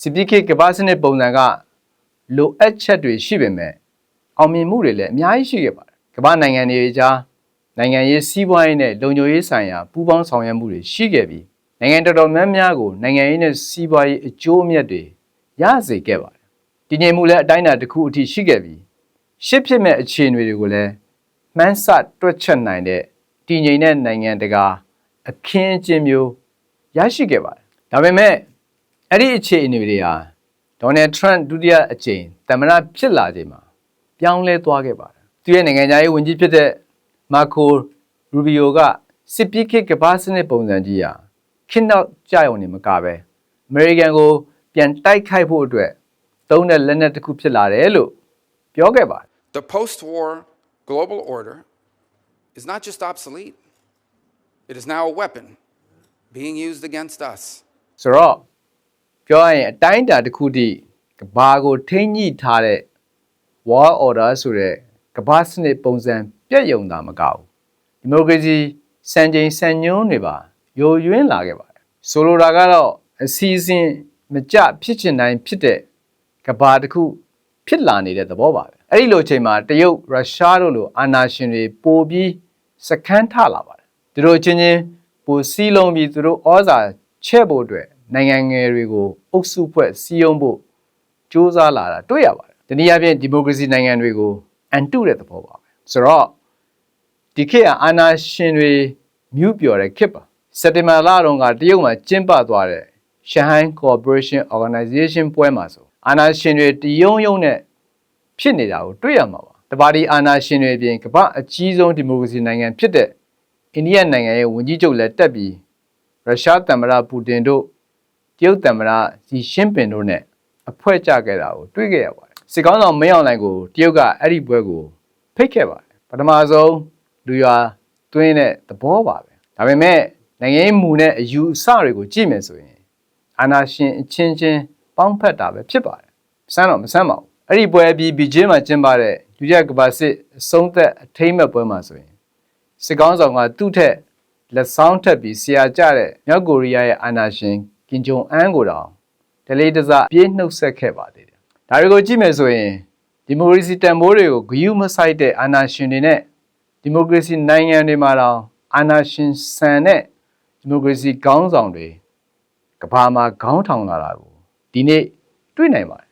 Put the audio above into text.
စစ်ပီခေတ်ကမ္ဘာစနစ်ပုံစံကလိုအပ်ချက်တွေရှိပေမဲ့အောင်မြင်မှုတွေလည်းအများကြီးရှိခဲ့ပါတယ်ကမ္ဘာနိုင်ငံတွေကြားနိုင်ငံရေးစီးပွားရေးနဲ့လုံခြုံရေးဆိုင်ရာပူးပေါင်းဆောင်ရွက်မှုတွေရှိခဲ့ပြီးနိုင်ငံတော်တော်များများကိုနိုင်ငံရေးနဲ့စီးပွားရေးအကျိုးအမြတ်တွေရစေခဲ့ပါတယ်တည်ငြိမ်မှုလည်းအတိုင်းအတာတစ်ခုအထိရှိခဲ့ပြီးရှစ်ဖြစ်မဲ့အခြေအနေတွေကိုလည်းမှန်းဆတွက်ချက်နိုင်တဲ့တည်ငြိမ်တဲ့နိုင်ငံတကာအခင်းအကျင်းမျိုးရရှိခဲ့ပါတယ်ဒါပေမဲ့ အဲ့ဒီအခြေအနေတွေဟာဒေါ်နယ်ထရန့်ဒုတိယအကြိမ်သမ္မတဖြစ်လာချိန်မှာပြောင်းလဲသွားခဲ့ပါတယ်သူရဲ့နိုင်ငံသားရေးဝန်ကြီးဖြစ်တဲ့မာကိုရူဘီယိုကစစ်ပီးခေတ်ကမ္ဘာစနစ်ပုံစံကြီးဟာခင်းတော့ကြောက်ရုံနေမကပဲအမေရိကန်ကို ပြန်တိုက်ခိုက်ဖို့အတွက်သုံးတဲ့လက်နက်တစ်ခုဖြစ်လာတယ်လို့ပြောခဲ့ပါတယ် The post war global order is not just obsolete, it is now a weapon being used against us. ဆိုတော့ ပြောရရင်အတိုင်းအတာတစ်ခုတည်းကဘာကိုထိမ့်ညှိထားတဲ့ war order ဆိုတဲ့ကဘာစနစ်ပုံစံပြည့်ယုံတာမကဘူးဒီမိုကရေစီစံချိန်စံညွှန်းတွေပါယိုယွင်းလာခဲ့ပါတယ်ဆိုလိုတာကတော့အစီအစဉ်မကြဖြစ်ချင်တိုင်းဖြစ်တဲ့ကဘာတစ်ခုဖြစ်လာနေတဲ့သဘောပါပဲအဲ့ဒီလိုအချိန်မှာတရုတ်ရုရှားတို့လိုအာဏာရှင်တွေပိုပြီးစခန်းထလာပါတယ်သူတို့ချင်းချင်းပိုစီးလုံးပြီးသူတို့ဩဇာချဲ့ဖို့အတွက် နိုင်ငံငယ်တွေကိုအုပ်စုဖွဲ့စီးယုံဖို့စူးစမ်းလာတာတွေ့ရပါတယ်။တနည်းအားဖြင့်ဒီမိုကရေစီနိုင်ငံတွေကိုအန်တုတဲ့သဘောပါပဲ။ဆိုတော့ဒီခေတ်ကအာဏာရှင်တွေမြူးပြော်တဲ့ခေတ်ပါ။စက်တင်ဘာလတုန်းကတရုတ်မှာကျင်းပသွားတဲ့ Shanghai Cooperation Organization ပွဲမှာဆိုအာဏာရှင်တွေတယုံယုံနဲ့ဖြစ်နေတာကိုတွေ့ရမှာပါ။တပါတီအာဏာရှင်တွေအပြင်ကမ္ဘာအကြီးဆုံးဒီမိုကရေစီနိုင်ငံဖြစ်တဲ့အိန္ဒိယနိုင်ငံရဲ့ဝန်ကြီးချုပ်လည်းတက်ပြီးရုရှားသမ္မတပူတင်တို့ တရုတ်သမ္မတစီရှင်းပင်တို့နဲ့အဖွဲကြခဲ့တာကိုတွေ့ခဲ့ရပါတယ်စစ်ကောင်းဆောင်မင်းအောင်လှိုင်ကိုတရုတ်ကအဲ့ဒီပွဲကိုဖိတ်ခဲ့ပါတယ်ပထမဆုံးလူရွာတွင်းတဲ့သဘောပါပဲဒါပေမဲ့နိုင်ငံရေးမူနဲ့အယူအဆတွေကိုကြည့်မယ်ဆိုရင်အာနာရှင်အချင်းချင်းပေါင်းဖက်တာပဲဖြစ်ပါတယ်စမ်းတော့မစမ်းပါဘူးအဲ့ဒီပွဲအပြီးဘီဂျင်းမှာကျင်းပတဲ့ဒုတိယကမ္ဘာစစ်အဆုံးသက်အထိမ့်မဲ့ပွဲမှာဆိုရင်စစ်ကောင်းဆောင်ကသူ့ထက်လက်ဆောင်ထက်ပြီးဆရာကျတဲ့မြောက်ကိုရီးယားရဲ့အာဏာရှင် ကင်ဂျုံအန်ကိုတောင်ဒလေးတစပြေးနှုတ်ဆက်ခဲ့ပါသေးတယ်။ဒါတွေကိုကြည့်မယ်ဆိုရင်ဒီမိုကရေစီတန်ဖိုးတွေကိုဂယုမဆိုင်တဲ့အာဏာရှင်တွေနဲ့ဒီမိုကရေစီနိုင်ငံတွေမှာတောင်အာဏာရှင်ဆန်တဲ့ဒီမိုကရေစီခေါင်းဆောင်တွေကဘာမှာခေါင်းထောင်လာတာကိုဒီနေ့တွေ့နိုင်ပါတယ်